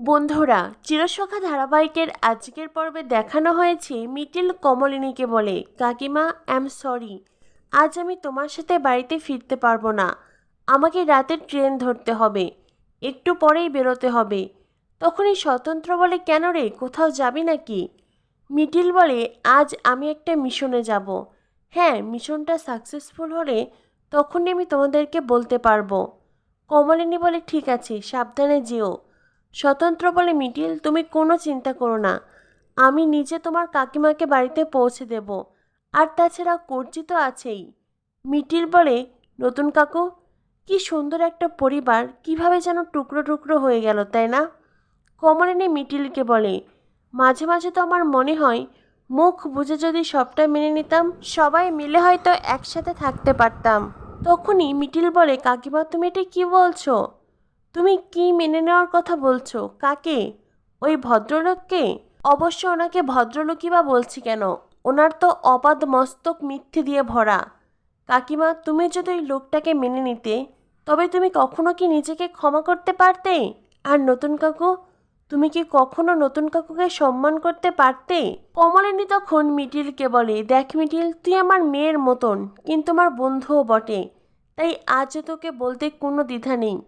বন্ধুরা চিরসখা ধারাবাহিকের আজকের পর্বে দেখানো হয়েছে মিটিল কমলিনীকে বলে, কাকিমা অ্যাম সরি আজ আমি তোমার সাথে বাড়িতে ফিরতে পারব না। আমাকে রাতের ট্রেন ধরতে হবে। একটু পরেই বেরোতে হবে। তখনই স্বতন্ত্র বলে, কেন রে, কোথাও যাবি নাকি? মিটিল বলে, আজ আমি একটা মিশনে যাব। হ্যাঁ মিশনটা সাকসেসফুল হলে তখনই আমি তোমাদেরকে বলতে পারব। কমলিনী বলে, ঠিক আছে, সাবধানে যেও। স্বতন্ত্র বলে মিটিল, তুমি কোনো চিন্তা করো না। আমি নিজে তোমার কাকিমাকে বাড়িতে পৌঁছে দেব। আর তাছাড়া করছি তো আছেই। মিটিল বলে, নতুন কাকু, কি সুন্দর একটা পরিবার, কীভাবে যেন টুকরো টুকরো হয়ে গেল, তাই না? কমলিনী মিটিলকে বলে, মাঝে মাঝে তো আমার মনে হয়, মুখ বুঝে যদি সবটা মেনে নিতাম, সবাই মিলে হয়তো একসাথে থাকতে পারতাম। তখনই মিটিল বলে, কাকিমা, তুমি এটা কি বলছো? তুমি কি মেনে নেওয়ার কথা বলছো? কাকে? ওই ভদ্রলোককে? অবশ্য ওনাকে ভদ্রলোকই বা বলছি কেন? ওনার তো অপাদ মস্তক মিথ্যে দিয়ে ভরা। কাকিমা, তুমি যদি ওই লোকটাকে মেনে নিতে, তবে তুমি কখনো কি নিজেকে ক্ষমা করতে পারতে? আর নতুন কাকু, তুমি কি কখনো নতুন কাকুকে সম্মান করতে পারতে? কমলিনী তখন মিটিলকে বলে, দেখ মিটিল, তুই আমার মেয়ের মতন, কিন্তু আমার বন্ধুও বটে, তাই আজও তোকে বলতে কোনো দ্বিধা নেই।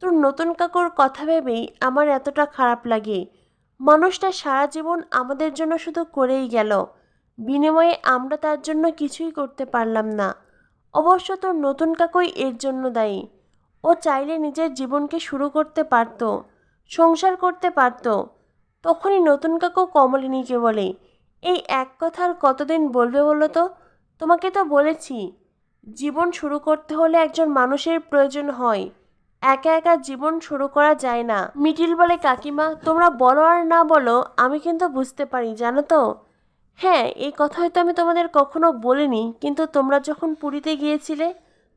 তোর নতুন কাকুর কথা ভেবেই আমার এতটা খারাপ লাগে। মানুষটা সারা জীবন আমাদের জন্য শুধু করেই গেল। বিনিময়ে আমরা তার জন্য কিছুই করতে পারলাম না। অবশ্য তোর নতুন কাকুই এর জন্য দায়ী। ও চাইলে নিজের জীবনকে শুরু করতে পারত, সংসার করতে পারত। তখনই নতুন কাকু কমলিনীকে বলে, এই এক কথা আর কতদিন বলবে বলো তো? তোমাকে তো বলেছি, জীবন শুরু করতে হলে একজন মানুষের প্রয়োজন হয়। একা একা জীবন শুরু করা যায় না। মিটিল বলে, কাকিমা, তোমরা বলো আর না বলো, আমি কিন্তু বুঝতে পারি, জানো তো? হ্যাঁ এই কথা হয়তো আমি তোমাদের কখনো বলিনি, কিন্তু তোমরা যখন পুরীতে গিয়েছিলে,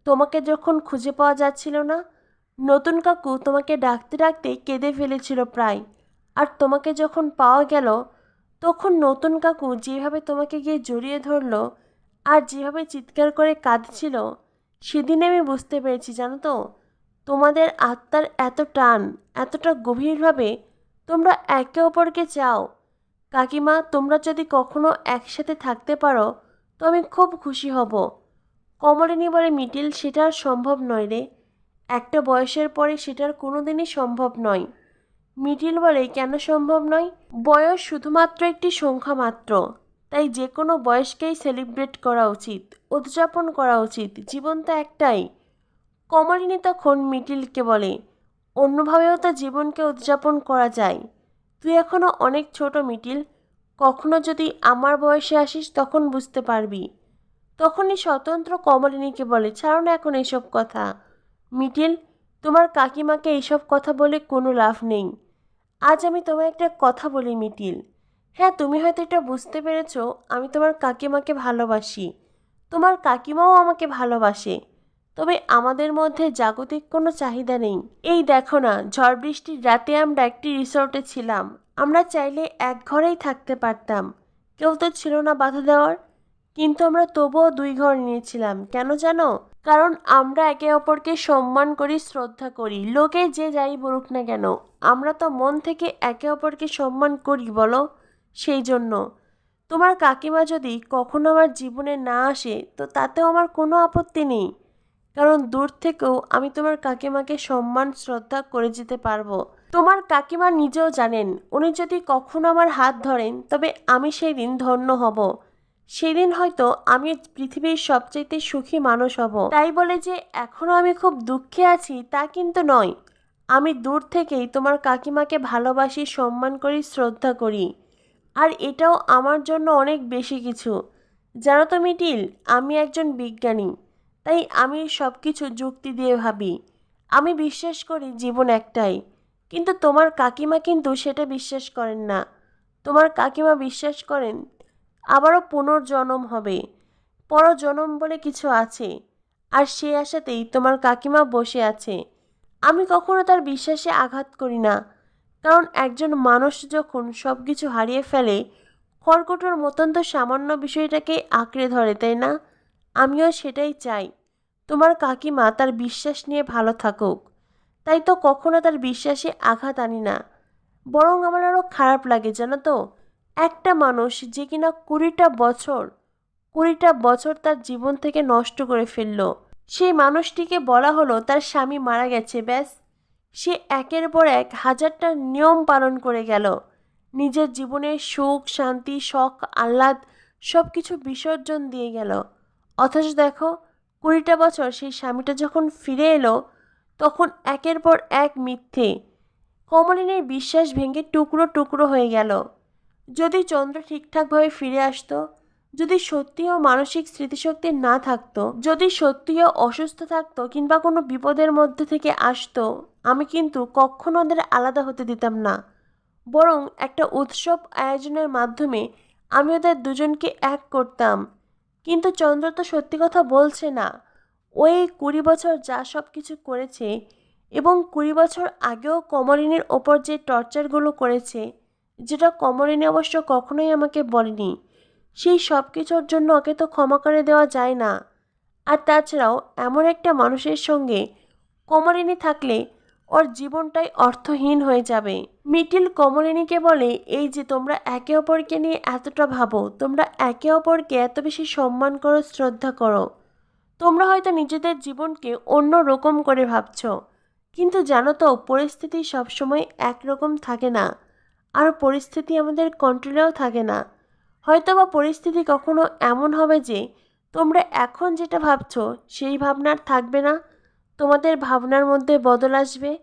তোমাকে যখন খুঁজে পাওয়া যাচ্ছিল না, নতুন কাকু তোমাকে ডাকতে ডাকতে কেঁদে ফেলেছিল প্রায়। আর তোমাকে যখন পাওয়া গেল, তখন নতুন কাকু যেভাবে তোমাকে গিয়ে জড়িয়ে ধরলো, আর যেভাবে চিৎকার করে কাঁদছিল, সেদিন আমি বুঝতে পেরেছি, জানো তো? তোমাদের আত্মার এত টান, এতটা গভীরভাবে তোমরা একে অপরকে চাও। কাকিমা, তোমরা যদি কখনো একসাথে থাকতে পারো, তো আমি খুব খুশি হব। কমলিনী বলে, মিটিল, সেটা আর সম্ভব নয় রে। একটা বয়সের পরে সেটার কোনো দিনই সম্ভব নয়। মিটিল বলে, কেন সম্ভব নয়? বয়স শুধুমাত্র একটি সংখ্যা মাত্র। তাই যে কোনো বয়সকেই সেলিব্রেট করা উচিত, উদযাপন করা উচিত। জীবন তো একটাই। কমলিনী তখন মিটিলকে বলে, অন্যভাবেও তো জীবনকে উদযাপন করা যায়। তুই এখনও অনেক ছোট মিটিল, কখনো যদি আমার বয়সে আসিস তখন বুঝতে পারবি তখনই স্বতন্ত্র কমলিনীকে বলে, ছাড়ো না এখন এইসব কথা। মিটিল, তোমার কাকিমাকে এইসব কথা বলে কোনো লাভ নেই। আজ আমি তোমায় একটা কথা বলি, মিটিল। হ্যাঁ তুমি হয়তো এটা বুঝতে পেরেছ, আমি তোমার কাকিমাকে ভালোবাসি। তোমার কাকিমাও আমাকে ভালোবাসে। তবে আমাদের মধ্যে জাগতিক কোনো চাহিদা নেই। এই দেখো না, ঝড় বৃষ্টির রাতে আমরা একটি রিসর্টে ছিলাম। আমরা চাইলে এক ঘরেই থাকতে পারতাম। কেউ তো ছিল না বাধা দেওয়ার। কিন্তু আমরা তবুও দুই ঘর নিয়েছিলাম, কেন জানো? কারণ আমরা একে অপরকে সম্মান করি, শ্রদ্ধা করি। লোকে যে যাই বলুক না কেন, আমরা তো মন থেকে একে অপরকে সম্মান করি বলো? সেই জন্য। তোমার কাকিমা যদি কখনো আমার জীবনে না আসে, তো তাতেও আমার কোনো আপত্তি নেই। কারণ দূর থেকেও আমি তোমার কাকিমাকে সম্মান, শ্রদ্ধা করে যেতে পারব। তোমার কাকিমা নিজেও জানেন, উনি যদি কখনো আমার হাত ধরেন, তবে আমি সেই দিন ধন্য হব। সেদিন হয়তো আমি পৃথিবীর সবচাইতে সুখী মানুষ হব। তাই বলে যে এখনও আমি খুব দুঃখে আছি, তা কিন্তু নয়। আমি দূর থেকেই তোমার কাকিমাকে ভালোবাসি, সম্মান করি, শ্রদ্ধা করি। আর এটাও আমার জন্য অনেক বেশি কিছু। জানো তো মিটিল, আমি একজন বিজ্ঞানী। তাই আমি সব কিছু যুক্তি দিয়ে ভাবি। আমি বিশ্বাস করি জীবন একটাই। কিন্তু তোমার কাকিমা কিন্তু সেটা বিশ্বাস করেন না। তোমার কাকিমা বিশ্বাস করেন, আবারও পুনর্জন্ম হবে। পরজন্ম বলে কিছু আছে। আর সে আশাতেই তোমার কাকিমা বসে আছে। আমি কখনো তার বিশ্বাসে আঘাত করি না। কারণ একজন মানুষ যখন সব কিছু হারিয়ে ফেলে, খড়কুটোর মতন তো সামান্য বিষয়টাকে আঁকড়ে ধরে, তাই না? আমিও সেটাই চাই। তোমার কাকিমা তার বিশ্বাস নিয়ে ভালো থাকুক। তাই তো কখনো তার বিশ্বাসে আঘাত আনি না। বরং আমার আরও খারাপ লাগে, জানো তো? একটা মানুষ যে কিনা কুড়িটা বছর কুড়িটা বছর তার জীবন থেকে নষ্ট করে ফেলল। সেই মানুষটিকে বলা হলো তার স্বামী মারা গেছে, ব্যাস। সে একের পর এক হাজারটা নিয়ম পালন করে গেল। নিজের জীবনের সুখ, শান্তি, শখ, আহ্লাদ সব কিছু বিসর্জন দিয়ে গেল। অথচ দেখো কুড়িটা বছর সেই স্বামীটা যখন ফিরে এলো, তখন একের পর এক মিথ্যে। কমলিনীর বিশ্বাস ভেঙে টুকরো টুকরো হয়ে গেল। যদি চন্দ্র ঠিকঠাকভাবে ফিরে আসতো, যদি সত্যিও মানসিক স্মৃতিশক্তি না থাকতো, যদি সত্যিও অসুস্থ থাকতো কিংবা কোনো বিপদের মধ্যে থেকে আসতো, আমি কিন্তু কখনো ওদের আলাদা হতে দিতাম না। বরং একটা উৎসব আয়োজনের মাধ্যমে আমি ওদের দুজনকে এক করতাম। কিন্তু চন্দ্র তো সত্যি কথা বলছে না। ওই কুড়ি বছর যা সব কিছু করেছে এবং কুড়ি বছর আগেও কমলিনীর ওপর যে টর্চারগুলো করেছে, যেটা কমলিনী অবশ্য কখনোই আমাকে বলেনি, সেই সব কিছুর জন্য ওকে তো ক্ষমা করে দেওয়া যায় না। আর তাছাড়াও এমন একটা মানুষের সঙ্গে কমলিনী থাকলে ওর জীবনটাই অর্থহীন হয়ে যাবে। মিটিল কমলিনীকে বলে, এই যে তোমরা একে অপরকে নিয়ে এতটা ভাবো, তোমরা একে অপরকে এত বেশি সম্মান করো, শ্রদ্ধা করো। তোমরা হয়তো নিজেদের জীবনকে অন্য রকম করে ভাবছ। কিন্তু জানো তো, পরিস্থিতি সবসময় একরকম থাকে না। আর পরিস্থিতি আমাদের কন্ট্রোলেও থাকে না। হয়তো বা পরিস্থিতি কখনো এমন হবে যে, তোমরা এখন যেটা ভাবছ, সেই ভাবনার থাকবে না। তোমাদের ভাবনার মধ্যে বদল আসবে।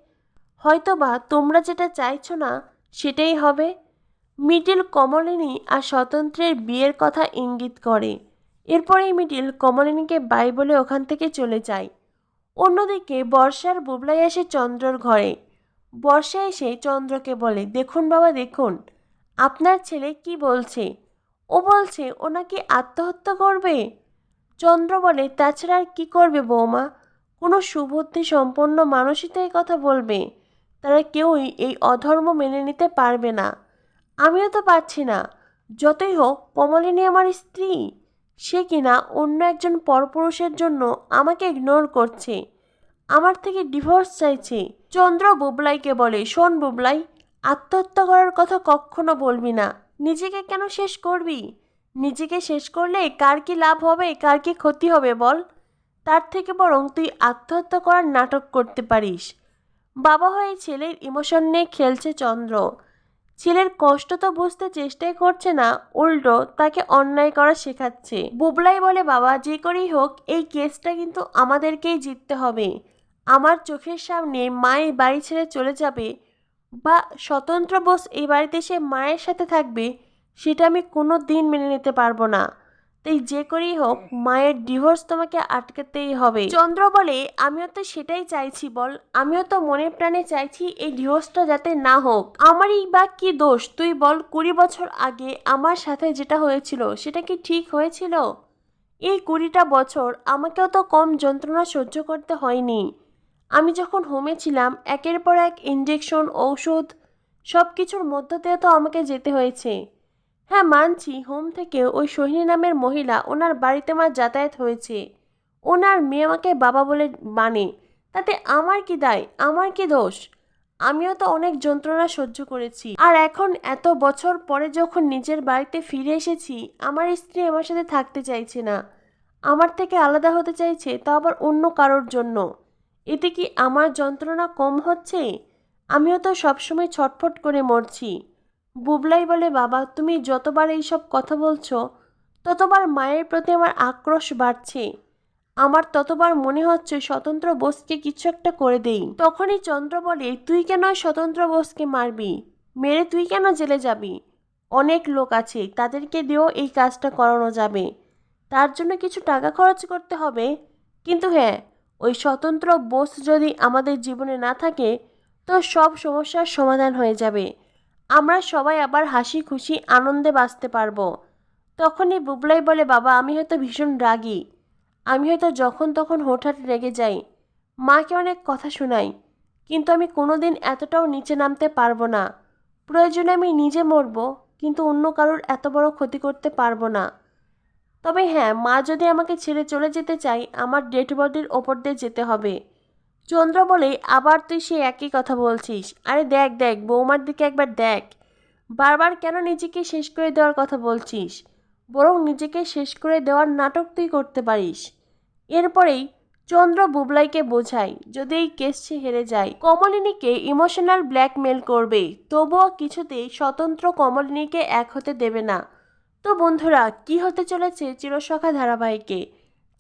হয়তোবা তোমরা যেটা চাইছো না, সেটাই হবে। মিডিল কমলিনী আর স্বতন্ত্রের বিয়ের কথা ইঙ্গিত করে। এরপরেই মিডিল কমলিনীকে বাই বলে ওখান থেকে চলে যায়। অন্যদিকে বর্ষার বুবলাই আসে চন্দ্রর ঘরে। বর্ষা এসে চন্দ্রকে বলে, দেখুন বাবা, দেখুন। আপনার ছেলে কি বলছে? ও বলছে, ও নাকি আত্মহত্যা করবে? চন্দ্র বলে, তাছাড়া আর কী করবে বৌমা? কোনো সুবুদ্ধি সম্পন্ন মানুষই তো এই কথা বলবে। তারা কেউই এই অধর্ম মেনে নিতে পারবে না। আমিও তো পারছি না। যতই হোক কমলিনী আমার স্ত্রী। সে কিনা অন্য একজন পরপুরুষের জন্য আমাকে ইগনোর করছে। আমার থেকে ডিভোর্স চাইছে। চন্দ্র বুবলাইকে বলে, শোন বুবলাই, আত্মহত্যা করার কথা কখনো বলবি না। নিজেকে কেন শেষ করবি? নিজেকে শেষ করলে কার কি লাভ হবে, কার কি ক্ষতি হবে বল। তার থেকে বরং তুই আত্মহত্যা করার নাটক করতে পারিস। বাবা হয়ে ছেলের ইমোশন নিয়ে খেলছে চন্দ্র। ছেলের কষ্ট তো বুঝতে চেষ্টাই করছে না, উল্টো তাকে অন্যায় করা শেখাচ্ছে। বুবলাই বলে, বাবা, যে করেই হোক, এই কেসটা কিন্তু আমাদেরকেই জিততে হবে। আমার চোখের সামনে মায়ের বাড়ি ছেড়ে চলে যাবে বা স্বতন্ত্র বোস এই বাড়িতে এসে মায়ের সাথে থাকবে, সেটা আমি কোনো দিন মেনে নিতে পারব না। তাই যে করেই হোক মায়ের ডিভোর্স তোমাকে আটকাতেই হবে। চন্দ্র বলে আমিও তো সেটাই চাইছি বল। আমিও তো মনে প্রাণে চাইছি এই ডিভোর্সটা যাতে না হোক। আমারই বা কি দোষ? তুই বল কুড়ি বছর আগে আমার সাথে যেটা হয়েছিল সেটা কি ঠিক হয়েছিল? এই কুড়িটা বছর আমাকেও তো কম যন্ত্রণা সহ্য করতে হয়নি। আমি যখন হোমে ছিলাম একের পর এক ইঞ্জেকশন ঔষধ সব কিছুর মধ্য দিয়ে তো আমাকে যেতে হয়েছে। হ্যাঁ মানছি। হোম থেকে ওই সোহিনী নামের মহিলা ওনার বাড়িতে আমার যাতায়াত হয়েছে। ওনার মেয়ে আমাকে বাবা বলে মানে। তাতে আমার কি দায়? আমার কি দোষ? আমিও তো অনেক যন্ত্রণা সহ্য করেছি। আর এখন এত বছর পরে যখন নিজের বাড়িতে ফিরে এসেছি, আমার স্ত্রী আমার সাথে থাকতে চাইছে না। আমার থেকে আলাদা হতে চাইছে, তা আবার অন্য কারোর জন্য। এতে কি আমার যন্ত্রণা কম হচ্ছে? আমিও তো সবসময় ছটফট করে মরছি। বুবলাই বলে, বাবা, তুমি যতবার এইসব কথা বলছো, ততবার মায়ের প্রতি আমার আক্রোশ বাড়ছে। আমার ততবার মনে হচ্ছে স্বতন্ত্র বোসকে কিছু একটা করে দেই। তখনই চন্দ্র বলে, তুই কেন স্বতন্ত্র বোসকে মারবি? মেরে তুই কেন জেলে যাবি? অনেক লোক আছে, তাদেরকে দিয়েও এই কাজটা করানো যাবে। তার জন্য কিছু টাকা খরচ করতে হবে। কিন্তু হ্যাঁ ওই স্বতন্ত্র বোস যদি আমাদের জীবনে না থাকে, তো সব সমস্যার সমাধান হয়ে যাবে। আমরা সবাই আবার হাসি খুশি আনন্দে বাঁচতে পারব। তখনই বুবলাই বলে, বাবা, আমি হয়তো ভীষণ রাগী। আমি হয়তো যখন তখন হঠাৎ রেগে যাই। মাকে অনেক কথা শোনাই, কিন্তু আমি কোনো দিন এতটাও নিচে নামতে পারব না। প্রয়োজনে আমি নিজে মরবো, কিন্তু অন্য কারোর এত বড় ক্ষতি করতে পারব না। তবে হ্যাঁ মা যদি আমাকে ছেড়ে চলে যেতে চাই আমার ডেড বডির ওপর দিয়ে যেতে হবে। চন্দ্র বলে, আবার তুই সে একই কথা বলছিস। আরে দেখ দেখ, বৌমার দিকে একবার দেখ। বারবার কেন নিজেকে শেষ করে দেওয়ার কথা বলছিস? বরং নিজেকে শেষ করে দেওয়ার নাটক তুই করতে পারিস। এরপরেই চন্দ্র বুবলাইকে বোঝায়, যদি এই কেস সে হেরে যায়, কমলিনীকে ইমোশনাল ব্ল্যাকমেল করবে। তবুও কিছুতেই স্বতন্ত্র কমলিনীকে এক হতে দেবে না। তো বন্ধুরা, কি হতে চলেছে চিরসখা ধারাবাহিকে?